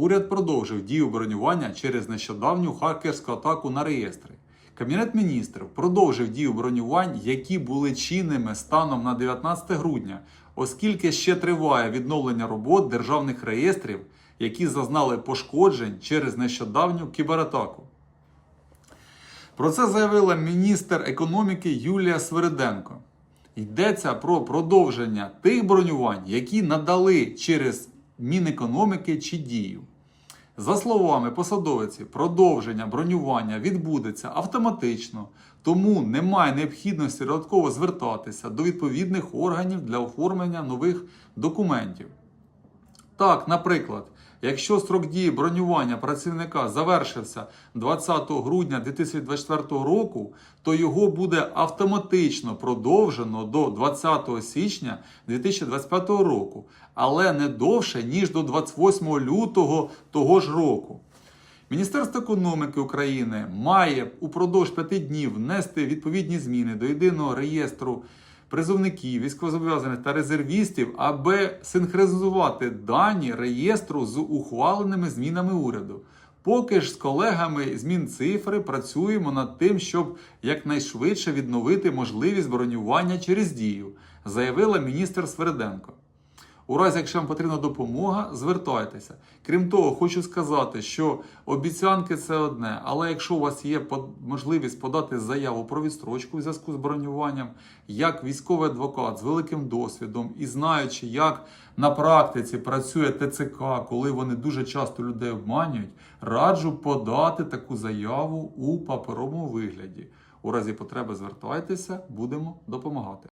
Уряд продовжив дію бронювання через нещодавню хакерську атаку на реєстри. Кабінет міністрів продовжив дію бронювань, які були чинними станом на 19 грудня, оскільки ще триває відновлення робот державних реєстрів, які зазнали пошкоджень через нещодавню кібератаку. Про це заявила міністр економіки Юлія Свириденко. Йдеться про продовження тих бронювань, які надали через Мінекономіки чи дію. За словами посадовиці, продовження бронювання відбудеться автоматично, тому немає необхідності додатково звертатися до відповідних органів для оформлення нових документів. Так, наприклад, якщо строк дії бронювання працівника завершився 20 грудня 2024 року, то його буде автоматично продовжено до 20 січня 2025 року, але не довше, ніж до 28 лютого того ж року. Міністерство економіки України має упродовж п'яти днів внести відповідні зміни до єдиного реєстру призовників, військовозобов'язаних та резервістів, аби синхронізувати дані реєстру з ухваленими змінами уряду. Поки ж з колегами з Мінцифри працюємо над тим, щоб якнайшвидше відновити можливість бронювання через дію, заявила міністр Свериденко. У разі, якщо вам потрібна допомога, звертайтеся. Крім того, хочу сказати, що обіцянки це одне, але якщо у вас є можливість подати заяву про відстрочку в зв'язку з бронюванням, як військовий адвокат з великим досвідом і знаючи, як на практиці працює ТЦК, коли вони дуже часто людей обманюють, раджу подати таку заяву у паперовому вигляді. У разі потреби звертайтеся, будемо допомагати.